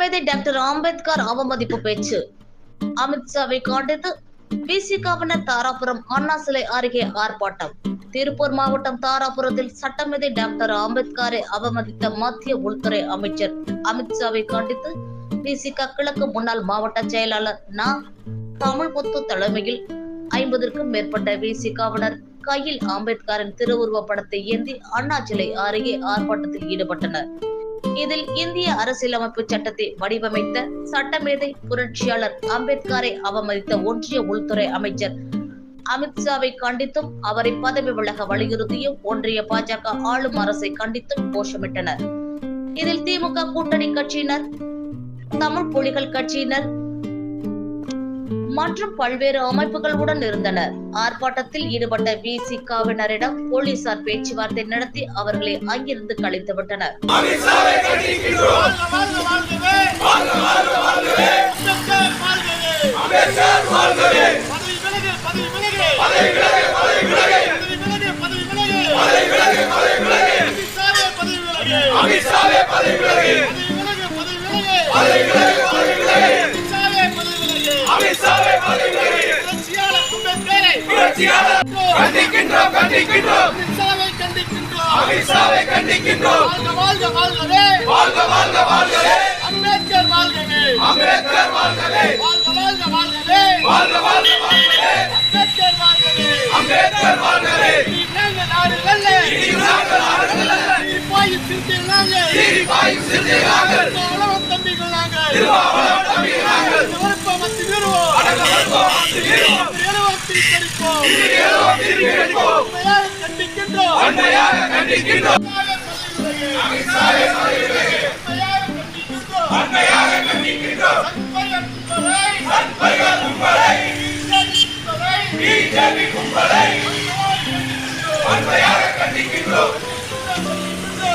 மீது டாக்டர் அம்பேத்கர் அவமதிப்பு பேச்சு. அமித்ஷாவை கண்டித்து பிசி கவர்னர் தாராபுரம் அண்ணா சிலை அருகே ஆர்ப்பாட்டம். திருப்பூர் மாவட்டம் தாராபுரத்தில் சட்டமேதை டாக்டர் அம்பேத்கரை அவமதித்த மத்திய உள்துறை அமைச்சர் அமித்ஷாவை கண்டித்து பிசிக கிழக்கு முன்னாள் மாவட்ட செயலாளர் நா. தமிழ்முத்து தலைமையில் ஐம்பதற்கும் மேற்பட்ட விசிகாவினர் கையில் அம்பேத்கரின் திருவுருவ படத்தை ஏந்தி அண்ணா சிலை அருகே ஆர்ப்பாட்டத்தில் ஈடுபட்டனர். இதில் இந்திய அரசியலமைப்பு சட்டத்தை வடிவமைத்த சட்டமேதை புரட்சியாளர் அம்பேத்கரை அவமதித்த ஒன்றிய உள்துறை அமைச்சர் அமித்ஷாவை கண்டித்தும் அவரை பதவி விலக வலியுறுத்தியும் ஒன்றிய பாஜக ஆளும் அரசை கண்டித்தும் கோஷமிட்டனர். இதில் திமுக கூட்டணி கட்சியினர் தமிழ் புலிகள் கட்சியினர் மற்றும் பல்வேறு அமைப்புகளுடன் இருந்தனர். ஆர்ப்பாட்டத்தில் ஈடுபட்ட விசிகாவினரிடம் போலீசார் பேச்சுவார்த்தை நடத்தி அவர்களை அங்கிருந்து கலைத்து விட்டனர். வாழ்க பதவி விலகு பதவி விலகு பதவி விலகு பதவி விலகு பதவி விலகு அமித்ஷாவே பதவி விலகு பதவி விலகு பதவி விலகு பதவி விலகு. கண்டிக்கின்றோம் கண்டிக்கின்றோம். அமித்ஷாவை கண்டிக்கின்றோம். வாழ்க வாழ்கவே வாழ்க வாழ்க வாழ்கவே. அம்பேத்கர் வாழ்கவே. அம்பேத்கர் வாழ்கவே. வாழ்க வாழ்க வாழ்கவே வாழ்க வாழ்க வாழ்கவே அம்பேத்கர் வாழ்கவே அம்பேத்கர் வாழ்கவே நாங்க நாடு வெல்ல நாங்கள் உலகம் தம்பிகள் நாங்கள் கண்டிக்கின்றோம். கண்டிக்கின்றோம் அமித்ஷாவை கண்டிக்கின்றோம். சண்பைகள் பிஜேபி கும்பலை அன்னையாக கண்டிக்கின்றோம்.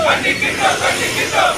கண்டிக்கின்றோம் கண்டிக்கின்றோம்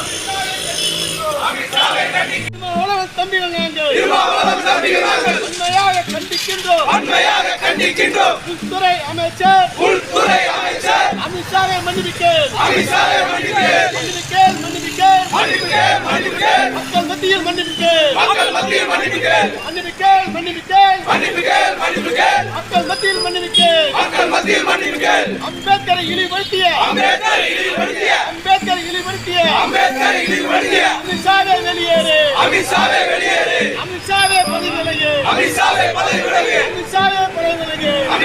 அமித்ஷாவை கண்டிக்கின்றோம் உலகம் தம்பிகள் நாங்கள் திருமாவளவன் தம்பி நாங்கள் உண்மையாக கண்டிக்கின்றோம் அன்னையாக கண்டிக்கின்றோம் உள்துறை அமைச்சர் உள்துறை அமைச்சர் அமித்ஷாவை மன்னிப்பிக்கேள் அமித்ஷாவை மன்னிப்பேன் மன்னிப்பிக்கேள் மன்னிப்பிக்கேள் மன்னிப்புகள் மன்னிப்புகள் மக்கள் மத்தியில் மன்னிப்பிக்கேள் மக்கள் மத்தியில் மன்னிப்புகள் மன்னிப்பிக்கேள் மன்னிப்பிக்கேள் மன்னிப்புகள் மன்னிப்புகள் மக்கள் மத்தியில் மன்னிப்பிக்கேள் மக்கள் மத்தியில் மன்னிப்புகள் அம்பேத்கரை இழிவுபடுத்திய. அம்பேத்கர் இழிவுபடுத்திய. அம்பேத்கரை இழிவுபடுத்திய. அம்பேத்கர் இழிவுபடுத்திய. அமித்ஷாவை வெளியேறு. அமித்ஷாவை வெளியேறு. அமித்ஷாவை பதவி விலகு அமித்ஷாவை பதவி விலகு அமித்ஷாவை பதவி விலகு அமித்ஷாவை பதவி விலகு ஒரு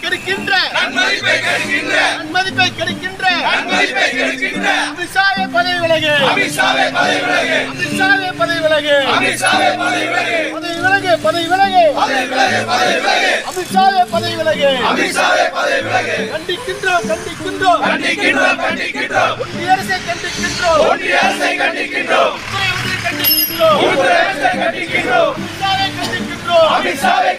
கிடைக்கின்ற நன்மதிப்பை கெடுக்கின்ற நன்மதிப்பை கிடைக்கின்ற நன்மதிப்பை கெடுக்கின்ற அமித்ஷாவை பதவி விலகு. அமித்ஷாவை பதவி விலகு. அமித்ஷாவை பதவி விலகு. அமித்ஷாவை பதவி விலகு. பதவி விலகு பதவி விலகு. பதவி விலகு பதவி விலகு. அமித்ஷாவை பதவி விலகு. அமித்ஷாவை பதவி விலகு. கண்டிக்கின்றோம் கண்டிக்கின்றோம். கண்டிக்கின்றோம் கண்டிக்கின்றோம். ஒன்றிய அரசை கண்டிக்கின்றோம். ஒன்றிய அரசை கண்டிக்கின்றோம். உள்துறை அமைச்சரை கண்டிக்கின்றோம். உள்துறை அரசை கண்டிக்கின்றோம். அமித்ஷாவை கண்டிக்கின்றோம். அமித்ஷாவை